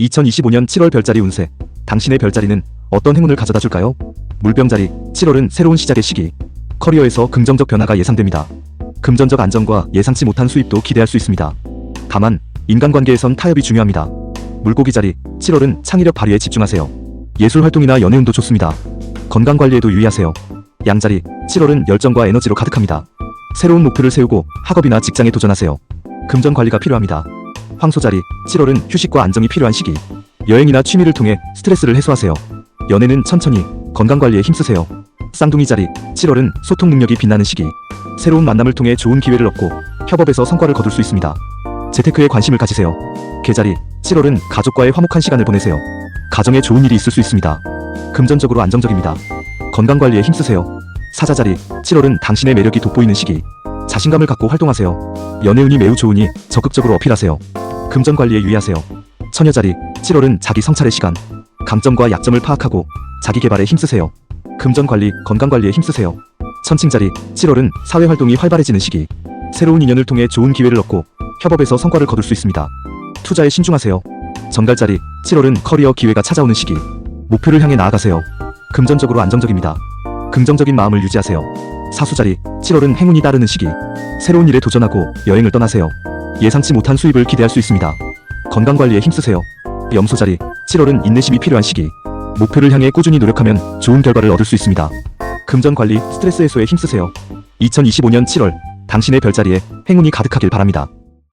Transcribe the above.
2025년 7월 별자리 운세. 당신의 별자리는 어떤 행운을 가져다 줄까요? 물병자리 7월은 새로운 시작의 시기. 커리어에서 긍정적 변화가 예상됩니다. 금전적 안정과 예상치 못한 수입도 기대할 수 있습니다. 다만 인간관계에선 타협이 중요합니다. 물고기 자리 7월은 창의력 발휘에 집중하세요. 예술 활동이나 연애운도 좋습니다. 건강 관리에도 유의하세요. 양자리 7월은 열정과 에너지로 가득합니다. 새로운 목표를 세우고 학업이나 직장에 도전하세요. 금전 관리가 필요합니다. 황소자리 7월은 휴식과 안정이 필요한 시기. 여행이나 취미를 통해 스트레스를 해소하세요. 연애는 천천히 건강 관리에 힘쓰세요. 쌍둥이 자리 7월은 소통 능력이 빛나는 시기. 새로운 만남을 통해 좋은 기회를 얻고 협업에서 성과를 거둘 수 있습니다. 재테크에 관심을 가지세요. 계자리 7월은 가족과의 화목한 시간을 보내세요. 가정에 좋은 일이 있을 수 있습니다. 금전적으로 안정적입니다. 건강 관리에 힘쓰세요. 사자자리 7월은 당신의 매력이 돋보이는 시기. 자신감을 갖고 활동하세요. 연애운이 매우 좋으니 적극적으로 어필하세요. 금전 관리에 유의하세요. 처녀자리 7월은 자기 성찰의 시간. 강점과 약점을 파악하고 자기 개발에 힘쓰세요. 금전 관리, 건강 관리에 힘쓰세요. 천칭자리 7월은 사회 활동이 활발해지는 시기. 새로운 인연을 통해 좋은 기회를 얻고 협업에서 성과를 거둘 수 있습니다. 투자에 신중하세요. 정갈자리 7월은 커리어 기회가 찾아오는 시기. 목표를 향해 나아가세요. 금전적으로 안정적입니다. 긍정적인 마음을 유지하세요. 사수자리 7월은 행운이 따르는 시기. 새로운 일에 도전하고 여행을 떠나세요. 예상치 못한 수입을 기대할 수 있습니다. 건강 관리에 힘쓰세요. 염소 자리 7월은 인내심이 필요한 시기. 목표를 향해 꾸준히 노력하면 좋은 결과를 얻을 수 있습니다. 금전 관리, 스트레스 해소에 힘쓰세요. 2025년 7월 당신의 별자리에 행운이 가득하길 바랍니다.